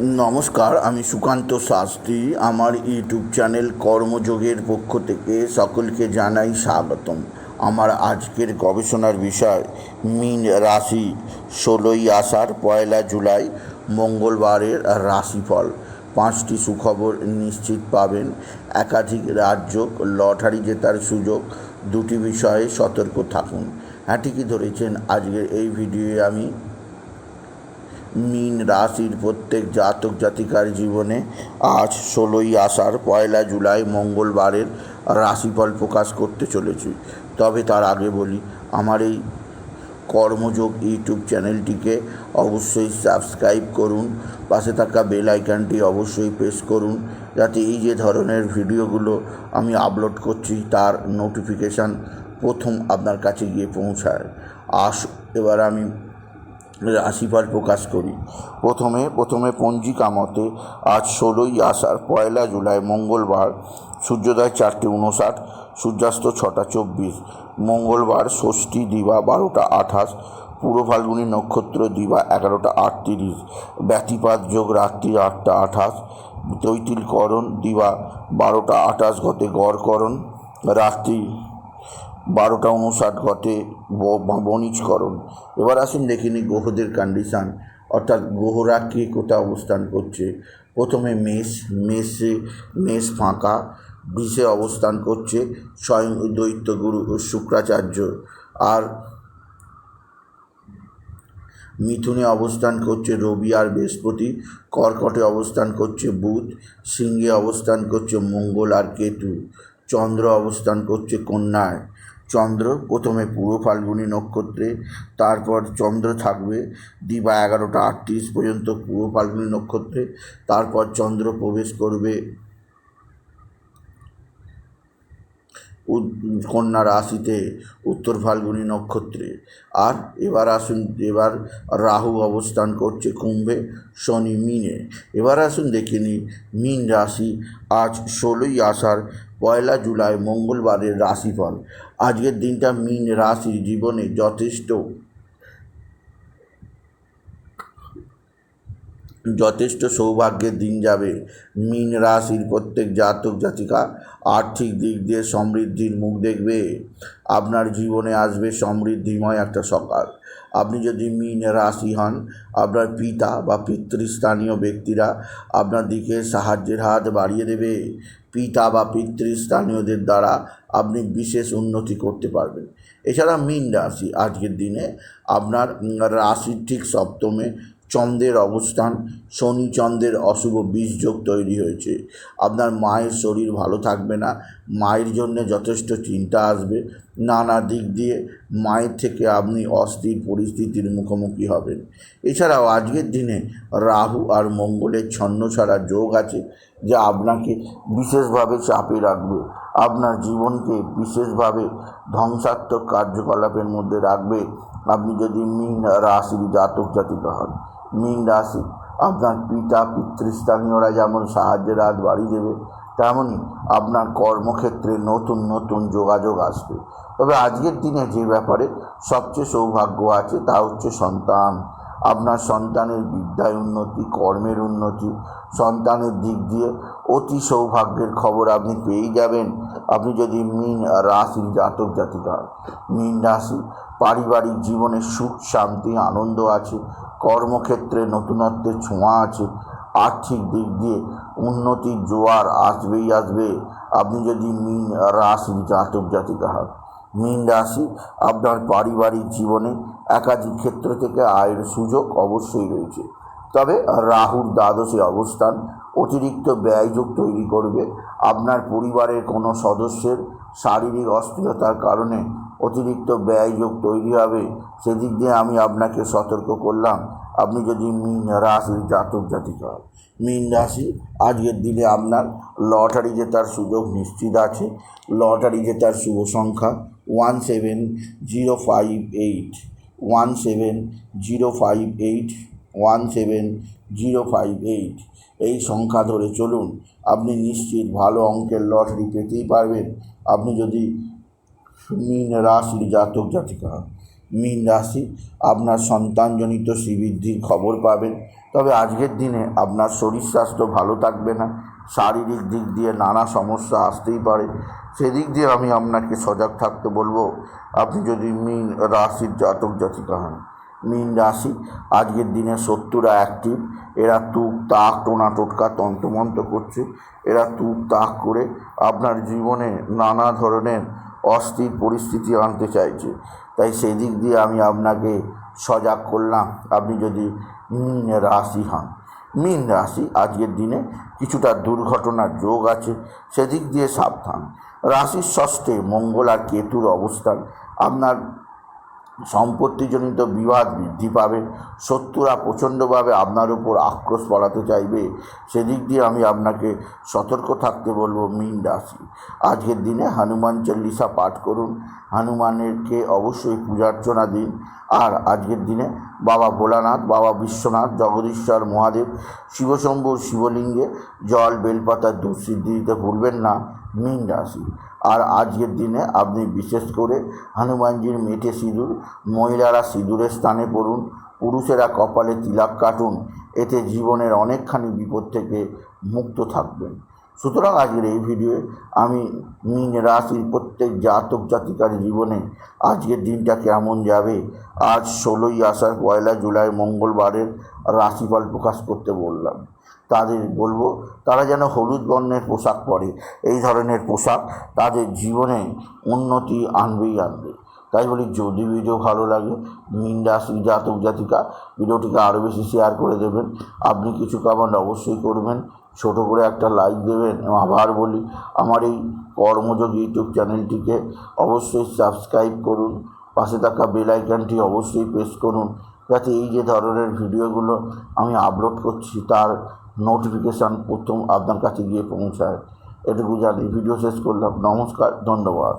নমস্কার, আমি সুকান্ত শাস্ত্রী। আমার ইউটিউব চ্যানেল কর্মযোগের পক্ষ থেকে সকলকে জানাই স্বাগতম। আমার আজকের গবেষণার বিষয়, মিন রাশি। ষোলোই আষাঢ়, পয়লা জুলাই, মঙ্গলবারের রাশিফল। পাঁচটি সুখবর নিশ্চিত পাবেন। একাধিক রাজ্য লটারি জেতার সুযোগ। দুটি বিষয়ে সতর্ক থাকুন। হ্যাঁ ঠিকই ধরেছেন। আজকের এই ভিডিওয়ে আমি মীন রাশির প্রত্যেক জাতক জাতিকার জীবনে আজ ষোলোই আষাঢ়, পয়লা জুলাই মঙ্গলবারের রাশিফল প্রকাশ করতে চলেছি। তবে তার আগে বলি, আমার এই কর্মযোগ ইউটিউব চ্যানেলটিকে অবশ্যই সাবস্ক্রাইব করুন, পাশে থাকা বেল আইকনটি অবশ্যই প্রেস করুন, যাতে এই যে ধরনের ভিডিওগুলো আমি আপলোড করছি, তার নোটিফিকেশান প্রথম আপনার কাছে গিয়ে পৌঁছায়। আস, এবার আমি রাশিফল প্রকাশ করি। প্রথমে প্রথমে পঞ্জিকা মতে আজ ষোলোই আষাঢ়, পয়লা জুলাই, মঙ্গলবার, সূর্যোদয় চারটে উনষাট সূর্যাস্ত ছটা চব্বিশ, মঙ্গলবার ষষ্ঠী দিবা বারোটা আঠাশ, পূর্ব ফাল্গুনী নক্ষত্র দিবা এগারোটা আটত্রিশ, ব্যতিপাত যোগ রাত্রি আটটা আঠাশ তৈতিলকরণ দিবা বারোটা আঠাশ গতে গড়করণ, রাত্রি বারোটা উনষাট ঘটে বণিজকরণ। এবার আসুন দেখে নিই গ্রহদের কন্ডিশান অর্থাৎ গ্রহরা কে কোথায় অবস্থান করছে? প্রথমে মেষ, মেষে, মেষ ফাঁকা, বিষে অবস্থান করছে স্বয়ং দৈত্য দৈত্যগুরু শুক্রাচার্য। আর মিথুনে অবস্থান করছে রবি আর বৃহস্পতি, কর্কটে অবস্থান করছে বুধ, সিংহে অবস্থান করছে মঙ্গল আর কেতু, চন্দ্র অবস্থান করছে কন্যায়। চন্দ্র, প্রথমে পূর্ব ফাল্গুনী নক্ষত্রে, তারপর চন্দ্র থাকবে, দিবা এগারোটা আটত্রিশ পর্যন্ত পূর্ব ফাল্গুনী নক্ষত্রে, তারপর চন্দ্র প্রবেশ করবে কন্যা রাশিতে উত্তর ফাল্গুনী নক্ষত্রে। আর এবার আসুন, এবার রাহু অবস্থান করছে কুম্ভে, শনি মিনে। এবার আসুন দেখে নিই, মিন রাশি আজ ষোলোই আষাঢ়, পয়লা জুলাই মঙ্গলবারের রাশিফল। আজকের দিনটা মিন রাশির জীবনে যথেষ্ট যথেষ্ট সৌভাগ্যের দিন যাবে। মীন রাশির প্রত্যেক জাতক জাতিকা আর্থিক দিক দিয়ে সমৃদ্ধির মুখ দেখবে। আপনার জীবনে আসবে সমৃদ্ধিময় একটা সকাল। আপনি যদি মীন রাশি হন, আপনার পিতা বা পিতৃস্থানীয় ব্যক্তিরা আপনার দিকে সাহায্যের হাত বাড়িয়ে দেবে। পিতা বা পিতৃস্থানীয়দের দ্বারা আপনি বিশেষ উন্নতি করতে পারবেন। এছাড়া মীন রাশি আজকের দিনে আপনার রাশির ঠিক সপ্তমে চন্দ্রের অবস্থান। শনি চন্দ্রের অশুভ বীজযোগ তৈরি হয়েছে। আপনার মায়ের শরীর ভালো থাকবে না। মায়ের জন্য যথেষ্ট চিন্তা আসবে। নানা দিক দিয়ে মায়ের থেকে আপনি অস্থির পরিস্থিতির মুখোমুখি হবেন। এছাড়াও আজকের দিনে রাহু আর মঙ্গলের ছন্ন ছাড়া যোগ আছে যা আপনাকে বিশেষভাবে চাপে রাখবে। আপনার জীবনকে বিশেষভাবে ধ্বংসাত্মক কার্যকলাপের মধ্যে রাখবে। আপনি যদি মিন রাশির জাতক জাতিকা হন মীন রাশি আপনার পিতা, পিতৃস্থানীয়রা যেমন সাহায্যের হাত বাড়ি দেবে, তেমনই আপনার কর্মক্ষেত্রে নতুন নতুন যোগাযোগ আসবে। তবে আজকের দিনে যে ব্যাপারে সবচেয়ে সৌভাগ্য আছে, তা হচ্ছে সন্তান। আপনার সন্তানের বিদ্যায় উন্নতি, কর্মের উন্নতি, সন্তানের দিক দিয়ে অতি সৌভাগ্যের খবর আপনি পেয়েই যাবেন। আপনি যদি মিন রাশির জাতক জাতিকা মিন রাশি পারিবারিক জীবনে সুখ, শান্তি, আনন্দ আছে, কর্মক্ষেত্রে নতুনত্বের ছোঁয়া আছে, আর্থিক দিক দিয়ে উন্নতির জোয়ার আসবেই আসবে। আপনি যদি মিন রাশির জাতক জাতিকা হন, মীন রাশি আপনার পারিবারিক জীবনে একাধিক ক্ষেত্র থেকে আয়ের সুযোগ অবশ্যই রয়েছে। তবে রাহুর দ্বাদশে অবস্থান অতিরিক্ত ব্যয়যোগ তৈরি করবে। আপনার পরিবারের কোনো সদস্যের শারীরিক অস্থিরতার কারণে অতিরিক্ত ব্যয়যোগ তৈরি হবে, সেদিক দিয়ে আমি আপনাকে সতর্ক করলাম। আপনি যদি মিন রাশির জাতক জাতিকা হন মিন রাশি, আজকের দিনে আপনার লটারি জেতার সুযোগ নিশ্চিত আছে। লটারি জেতার শুভ সংখ্যা one seven zero five eight, one seven zero five eight one seven zero five eight. এই সংখ্যা ধরে চলুন, আপনি নিশ্চিত ভালো অঙ্কের লটারি পেতেই পারবেন। আপনি যদি মিন রাশির জাতক জাতিকা, মীন রাশি, আপনার সন্তানজনিত শ্রীবৃদ্ধির খবর পাবেন। তবে আজকের দিনে আপনার শরীর স্বাস্থ্য ভালো থাকবে না। শারীরিক দিক দিয়ে নানা সমস্যা আসতেই পারে। সেদিক দিয়ে আমি আপনাকে সজাগ থাকতে বলব, আপনি যদি মীন রাশির জাতক জাতিকা হন মীন রাশি। আজকের দিনে শত্রুরা অ্যাক্টিভ এরা তুক, তাক, টোনা, টোটকা, তন্ত্রমন্ত্র করছে। এরা তুক, তাক করে আপনার জীবনে নানা ধরনের অস্থির পরিস্থিতি আনতে চাইছে। তাই সেই দিক দিয়ে আমি আপনাকে সজাগ করলাম, আপনি যদি মীন রাশি হন। মীন রাশি আজকের দিনে কিছুটা দুর্ঘটনার যোগ আছে, সেদিক দিয়ে সাবধান। রাশির ষষ্ঠে মঙ্গল আর কেতুর অবস্থান। আপনার সম্পত্তিজনিত বিবাদ বৃদ্ধি পাবে, শত্রুরা প্রচণ্ডভাবে আপনার উপর আক্রোশ পড়াতে চাইবে। সেদিক দিয়ে আমি আপনাকে সতর্ক থাকতে বলব মীন রাশি। আজকের দিনে হনুমান চল্লিশা পাঠ করুন। হনুমানেরকে অবশ্যই পূজার্চনা দিন। আর আজকের দিনে বাবা ভোলানাথ, বাবা বিশ্বনাথ, জগদীশ্বর মহাদেব, শিবশম্ভু শিবলিঙ্গে, জল বেলপাতার দুধ সিদ্ধি দিতে ভুলবেন না, মীন রাশি। আর আজকের দিনে আপনি বিশেষ করে হনুমানজির মেটে সিঁদুর, মহিলারা সিঁদুরের স্থানে পড়ুন, পুরুষেরা কপালে তিলাক কাটুন, এতে জীবনের অনেকখানি বিপদ থেকে মুক্ত থাকবেন। সুতরাং আজকের এই ভিডিওয়ে আমি মীন রাশির প্রত্যেক জাতক জাতিকার জীবনে আজকের দিনটা কেমন যাবে? আজ ষোলোই আষাঢ়, পয়লা জুলাই, মঙ্গলবারের রাশিফল প্রকাশ করতে বললাম। তাদের বলব, তারা যেন হলুদ বর্ণের পোশাক পরে। এই ধরনের পোশাক তাদের জীবনে উন্নতি আনবেই আনবে। তাই বলি, যদি ভিডিও ভালো লাগে, মিন রাশি জাতক জাতিকা, ভিডিওটিকে আরও বেশি শেয়ার করে দেবেন। আপনি কিছু কমেন্ট অবশ্যই করবেন। ছোট করে একটা লাইক দেবেন এবং আবার বলি, আমার এই কর্মযোগ ইউটিউব চ্যানেলটিকে অবশ্যই সাবস্ক্রাইব করুন, পাশে থাকা বেল অবশ্যই প্রেস করুন, যাতে এই যে ধরনের ভিডিওগুলো আমি আপলোড করছি, তার নোটিফিকেশান প্রথম আপনার কাছে গিয়ে পৌঁছায়। এটুকু জানি ভিডিও শেষ করলাম, নমস্কার, ধন্যবাদ।